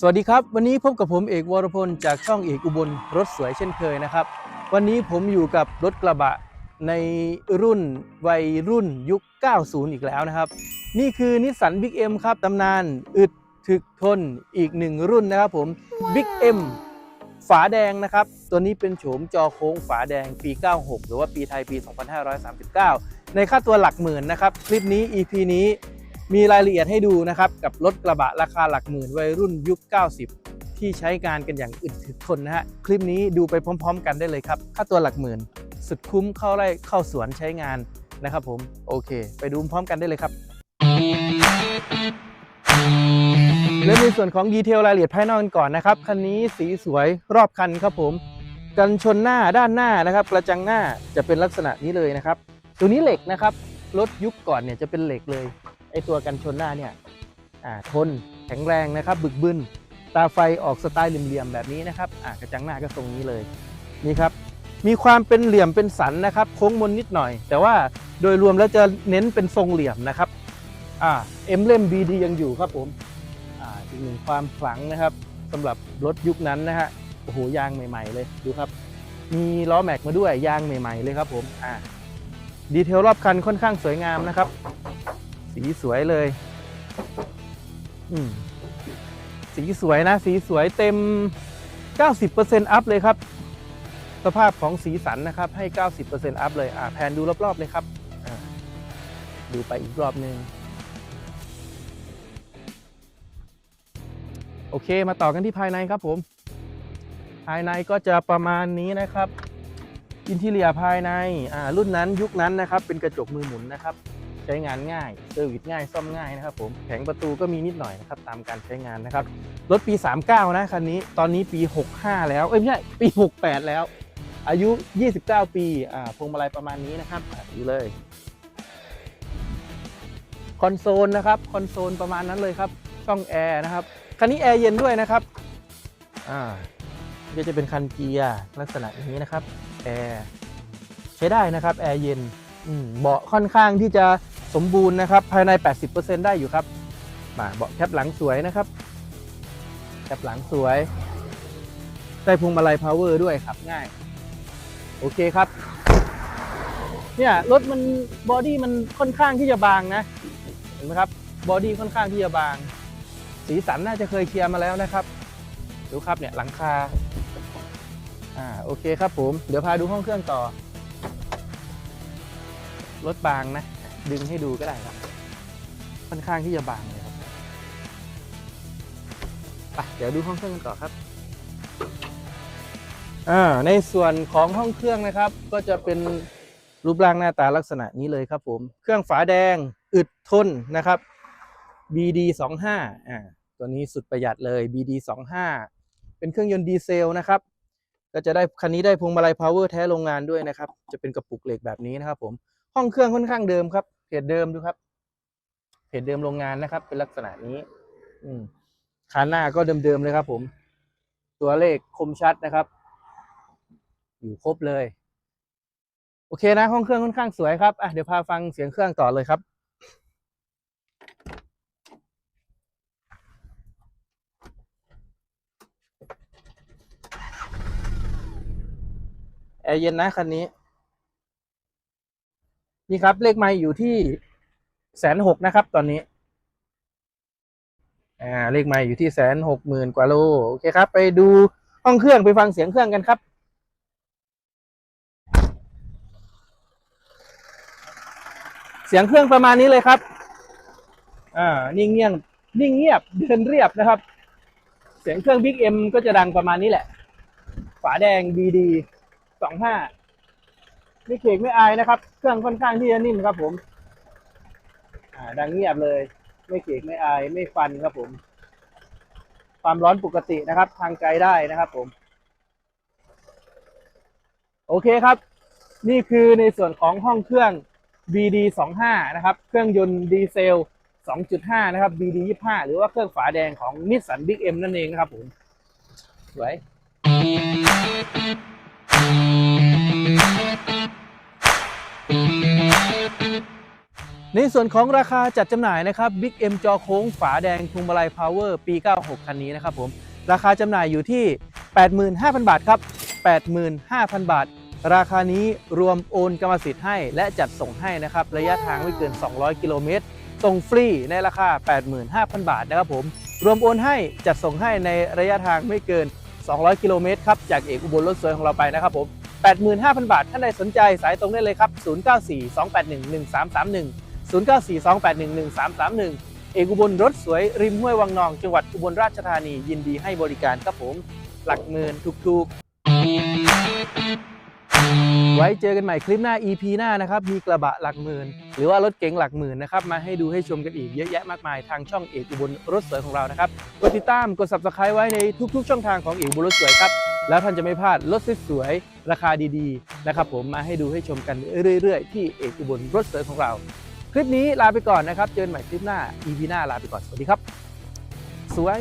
สวัสดีครับ วันนี้พบกับผมเอกวรพลจากช่องเอกอุบลรถสวยเช่นเคยนะครับ วันนี้ผมอยู่กับรถกระบะในรุ่นวัยรุ่นยุค 90 อีกแล้วนะครับ นี่คือนิสสัน Big M ครับตำนานอึดถึกทนอีกหนึ่งรุ่นนะครับผม Big M ฝาแดงนะครับ ตัวนี้เป็นโฉมจอโค้งฝาแดงปี 96 หรือว่าปีไทยปี 2539 ในค่าตัวหลักหมื่นนะครับ คลิปนี้ EP นี้ มีรายละเอียดให้ดูนะครับ กับรถกระบะราคาหลักหมื่นวัยรุ่นยุค 90 ที่ใช้งานกันอย่างอึดถึกทนนะฮะ คลิปนี้ดูไปพร้อม ๆ กันได้เลยครับ ค่าตัวหลักหมื่น สุดคุ้มเข้าไร่เข้าสวนใช้งานนะครับผม โอเค ไปดูพร้อมกันได้เลยครับเริ่มในส่วนของดีเทลรายละเอียดภายนอกกันก่อนนะครับ คันนี้สีสวยรอบคันครับผม กันชนหน้าด้านหน้านะครับ กระจังหน้าจะเป็นลักษณะนี้เลยนะครับ ตัวนี้เหล็กนะครับ รถยุคก่อนเนี่ยจะเป็นเหล็กเลย อตัวกันชนหน้าเนี่ยทนแข็งแรงนะครับบึกบึนตาไฟออกสไตล์เหลี่ยมๆแบบนี้นะครับกระจังหน้าก็ทรงนี้เลยนี่ครับมีความเป็นเหลี่ยมเป็นสันนะครับ โค้งมนนิดหน่อย แต่ว่าโดยรวมแล้วจะเน้นเป็นทรงเหลี่ยมนะครับอ่าเอ็มเล่ม BD ยังอยู่ครับผมอ่าอีกหนึ่งความขลังนะครับสำหรับรถยุคนั้นนะฮะโอ้โหยางใหม่ ๆ เลยดูครับ มีล้อแม็กมาด้วยยางใหม่ ๆ เลยครับผมอ่าดีเทลรอบคันค่อนข้างสวยงามนะครับ สีสวยเลย อืมสีสวยนะ สีสวยเต็ม 90%อัพเลยครับ สภาพของสีสันนะครับ ให้ 90%อัพเลย อ่าแผนดูรอบ ๆ เลยครับ ดูไปอีกรอบหนึ่งโอเค มาต่อกันที่ภายในครับผม ภายในก็จะประมาณนี้นะครับ อินทีเลียภายใน อ่า รุ่นนั้นยุคนั้นนะครับ เป็นกระจกมือหมุนนะครับ ใช้งานง่ายเซอร์วิสง่ายซ่อมง่ายนะครับผมแผงประตูก็มีนิดหน่อยนะครับตามการใช้งานนะครับรถปี 39 นะคันนี้ตอนนี้ปี 65 แล้วเอ้ยไม่ใช่ปี 68 แล้ว อายุ 29 ปีอ่าพวงมาลัยประมาณนี้นะครับอ่าดูเลยคอนโซลนะครับคอนโซลประมาณนั้นเลยครับช่องแอร์นะครับคันนี้แอร์เย็นด้วยนะครับอ่าก็จะเป็นคันเกียร์ลักษณะอย่างนี้นะครับแอร์ใช้ได้นะครับแอร์เย็นอืมเบาะค่อนข้างที่จะ สมบูรณ์นะครับ ภายใน 80%ได้อยู่ครับมาเบาะแคปหลังสวยนะครับแคปหลังสวยได้พวงมาลัยพาวเวอร์ด้วยครับง่าย โอเคครับ เนี่ยรถมันบอดี้มันค่อนข้างที่จะบางนะ เห็นไหมครับบอดี้ค่อนข้างที่จะบาง สีสันน่าจะเคยเคลียร์มาแล้วนะครับ ดูครับเนี่ยหลังคาอ่าโอเคครับผม เดี๋ยวพาดูห้องเครื่องต่อ รถบางนะ ดึงให้ดูก็ได้ครับ ค่อนข้างที่จะบางเลยครับไปเดี๋ยวดูห้องเครื่องกันต่อครับอ่าในส่วนของห้องเครื่องนะครับ ก็จะเป็นรูปร่างหน้าตาลักษณะนี้เลยครับผม เครื่องฝาแดงอึดทนนะครับ BD 25อ่าตัวนี้สุดประหยัดเลย BD 25เป็นเครื่องยนต์ดีเซลนะครับ ก็จะได้คันนี้ได้พวงมาลัยพาวเวอร์แท้โรงงานด้วยนะครับ จะเป็นกระปุกเหล็กแบบนี้นะครับผม ห้องเครื่องค่อนข้างเดิมครับ เพจเดิมดูครับเพจเดิมโรงงานนะครับ เป็นลักษณะนี้ อืมคาหน้าก็เดิมๆเลยครับ ผม ตัวเลขคมชัดนะครับ อยู่ครบเลย โอเคนะ ห้องเครื่องค่อนข้างสวยครับอะเดี๋ยวพาฟังเสียงเครื่องต่อเลยครับแอร์เย็นนะคันนี้ นี่ครับ เลขไม่อยู่ที่แสนหกนะครับ ตอนนี้ อ่า เลขไม่อยู่ที่แสนหกหมื่นกว่าโล โอเคครับ ไปดูห้องเครื่องไปฟังเสียงเครื่องกันครับเสียงเครื่องประมาณนี้เลยครับ อ่า นิ่งเงียบ นิ่งเงียบ เดินเรียบนะครับ เสียงเครื่อง Big M ก็จะดังประมาณนี้แหละ ฝาแดง BD สองห้า ไม่เขกไม่อายนะครับ เครื่องค่อนข้างที่จะนิ่มครับ ผม อ่า ดังเงียบเลย ไม่เขกไม่อายไม่ฟันครับผม ความร้อนปกตินะครับ ทางไกลได้นะครับ ผม โอเคครับ นี่คือในส่วนของห้องเครื่อง BD 25 นะครับ เครื่องยนต์ดีเซล 2.5 นะครับ BD 25 หรือว่าเครื่องฝาแดงของ Nissan Big M นั่นเองนะครับผม สวย ในส่วนของราคาจัดจำหน่ายนะครับ Big M จอโค้งฝาแดงพวงมาลัย Power ปี 96 คันนี้นะครับผม ราคาจำหน่ายอยู่ที่ 85,000 บาทครับ 85,000 บาท ราคานี้รวมโอนกรรมสิทธิ์ให้ และจัดส่งให้นะครับ ระยะทางไม่เกิน 200 กิโลเมตรส่งฟรีในราคา 85,000 บาทนะครับผม รวมโอนให้จัดส่งให้ในระยะทางไม่เกิน 200 กิโลเมตรครับ จากเอกอุบลรถสวยของเราไปนะครับผม 85,000 บาท ท่านใดสนใจสายตรงได้เลยครับ 0942811331 0942811331 เอกอุบลรถสวยริมห้วยวังนอง จังหวัดอุบลราชธานียินดีให้บริการครับผม หลักหมื่นถูกๆ ไว้เจอกันใหม่คลิปหน้า EP หน้านะครับ มีกระบะหลักหมื่นหรือว่ารถเก๋งหลักหมื่นนะครับ มาให้ดูให้ชมกันอีกเยอะแยะมากมายทางช่องเอกอุบลรถสวยของเรานะครับ กดติดตามกด subscribe ไว้ในทุก ๆ ช่องทางของเอกอุบลรถสวยครับ แล้วท่านจะไม่พลาดรถสวยๆราคาดีๆนะครับผมมาให้ดูให้ชมกันเรื่อยๆ ที่เอกอุบลรถสวยของเรา คลิปนี้ลาไปก่อนนะครับ เจอกันใหม่คลิปหน้า EP หน้าลาไปก่อนสวัสดีครับ สวย